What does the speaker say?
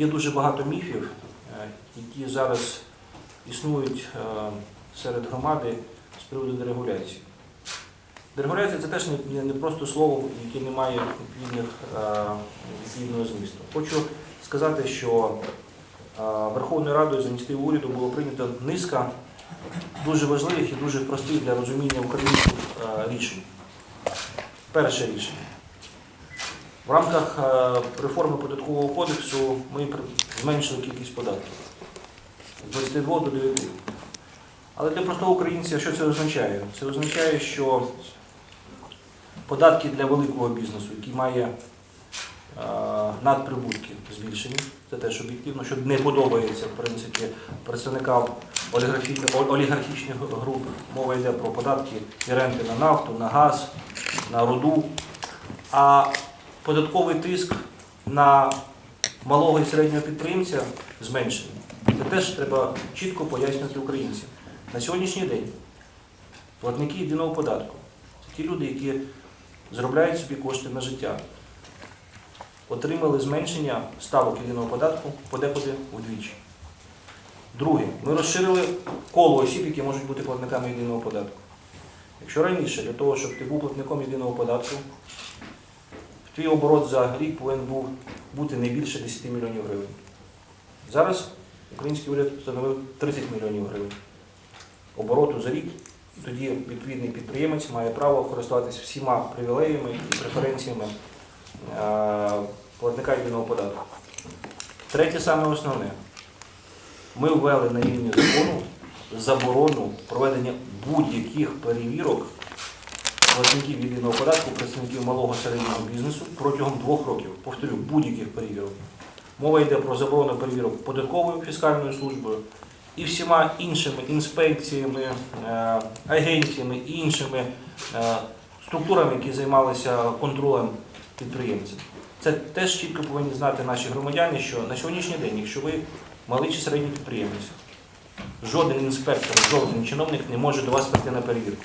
Є дуже багато міфів, е, які зараз існують е, серед громади з приводу дерегуляції. Дерегуляція це теж не, просто слово, яке не має е, відповідного змісту. Хочу сказати, що Верховною Радою за ініціативою уряду було прийнято низка дуже важливих і дуже простих для розуміння українців е, рішень. Перше рішення. В рамках е, реформи податкового кодексу ми зменшили кількість податків з 22 до 9. Але для простого українця що це означає? Це означає, що податки для великого бізнесу, який має е, надприбутки збільшені, це теж об'єктивно, що не подобається в принципі представникам олігархічних груп. Мова йде про податки і ренти на нафту, на газ, на руду. А податковий тиск на малого і середнього підприємця зменшений. Це теж треба чітко пояснювати українцям. На сьогоднішній день платники єдиного податку це ті люди, які заробляють собі кошти на життя, отримали зменшення ставок єдиного податку подекуди вдвічі. Друге, ми розширили коло осіб, які можуть бути платниками єдиного податку. Якщо раніше для того, щоб ти був платником єдиного податку, твій оборот за рік повинен був бути не більше 10 мільйонів гривень. Зараз український уряд встановив 30 мільйонів гривень обороту за рік. Тоді відповідний підприємець має право користуватися всіма привілеями і преференціями е, платника єдиного податку. Третє саме основне. Ми ввели на рівні закону заборону проведення будь-яких перевірок платників єдиного податку, представників малого середнього бізнесу протягом двох років. Повторю, будь-яких перевірок. Мова йде про заборону перевірок податковою фіскальною службою і всіма іншими інспекціями, е, агенціями і іншими е, структурами, які займалися контролем підприємців. Це теж чітко повинні знати наші громадяни, що на сьогоднішній день, якщо ви малий чи середній підприємець, жоден інспектор, жоден чиновник не може до вас прийти на перевірку.